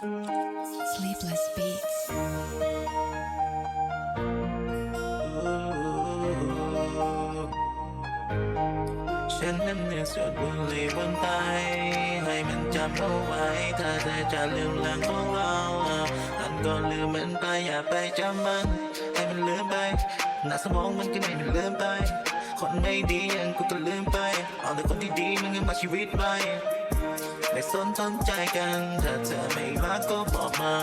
Bless Beats. ฉันนั้นเนี่ยสูดบุหรี่บนไตให้มันจำเอาไว้ถ้าเธอจะลืมเรื่องของเราอันก็ลืมมันไปอย่าไปจำมัน ให้มันลืมไปหน้าสมองมันก็ไม่มันลืมไป คนไม่ดีอย่างกูก็ลืมไปเอาแต่คนที่ดีมันก็มาชีวิตไป ไม่สนสนใจกันถ้าเธอไม่รักก็บอกมา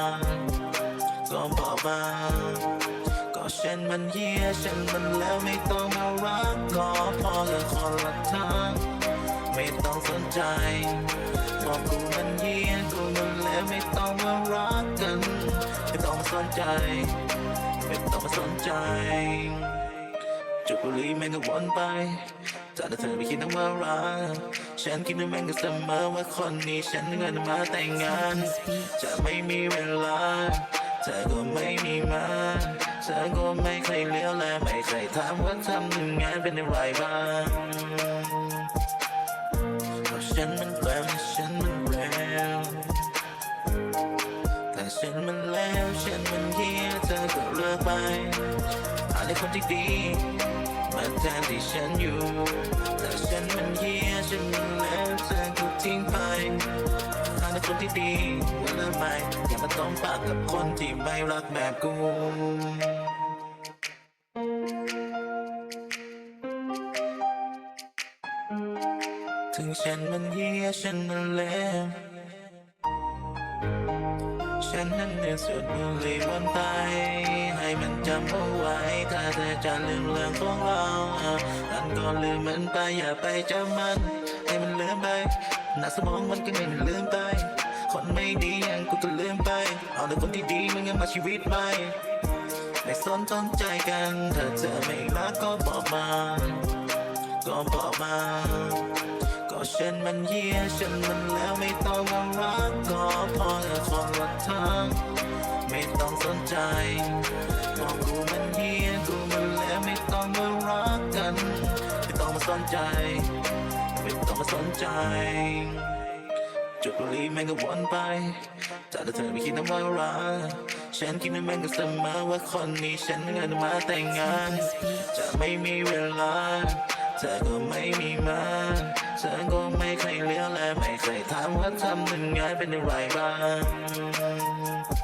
ก็บอกมา ก็ฉันมันเหี้ยฉันมันแล้วไม่ต้องมารักก็พอกับคนละทางไม่ต้องสนใจบอกกูมันเหี้ยกูมันแล้วไม่ต้องมารักกัน ไม่ต้องมาสนใจ ไม่ต้องมาสนใจจุดบุหรี่ม่งก็วนไป จากนั้นเธอไม่คิดถึงว่ารักฉันคิดถึงแม่งก็เสมอว่าคนนี้ฉันเงินมาแต่งงาน จะไม่มีเวลา เธอก็ไม่มีมาเธอก็ไม่เคยเลี้ยวแลไม่เคยถามว่าทำยังไงเป็นอย่างไรบ้างเพราะฉันมันแปลวฉันมันแรงแต่ฉันมันแล้วฉันมันเหี้ยเธอก็เลิกไปหาในคนที่ดี มาแทนที่ฉันอยู่ แต่ฉันมันเหี้ยฉันมันแล้วเธอก็ทิ้งไปหาในคนที่ดีว่าเลิกไปอย่ามาต้องปากกับคนที่ไม่รักแบบกูถึงฉันมันเหี้ยฉันมันเลว ฉันนั้นเนี่ยสูดบุหรี่บนไตให้มันจำเอาไว้ ถ้าเธอจะลืมเรื่องของเราอันก็ลืมมันไปอย่าไปจำมัน ให้มันลืมไปหน้าสมองมันก็ไม่ลืมไป คนไม่ดีอย่างกูก็ลืมไป เอาแต่คนที่ดีมันก็มาชีวิตใหม่ไม่สนสนใจกันถ้าเธอไม่รักก็บอกมา ก็บอกมา ก็ฉันมันเหี้ยฉันมันแล้วไม่ สนใจบอกกูมันเหี้ยกูมันแล้วไม่ต้องมารักกัน ไม่ต้องมาสนใจ ไม่ต้องมาสนใจจุดบุรี่แม่งก็วนไปจากแต่เธอไม่คิดนะว่ารักฉันคิดว่าแม่งก็เสมอว่าคนนี้ฉันเงินมาแต่งงาน จะไม่มีเวลาเธอก็ไม่มีมาเธอก็ไม่เคยเลี้ยวแลไม่เคยถามว่าทำยังไงเป็นอย่างไรบ้าง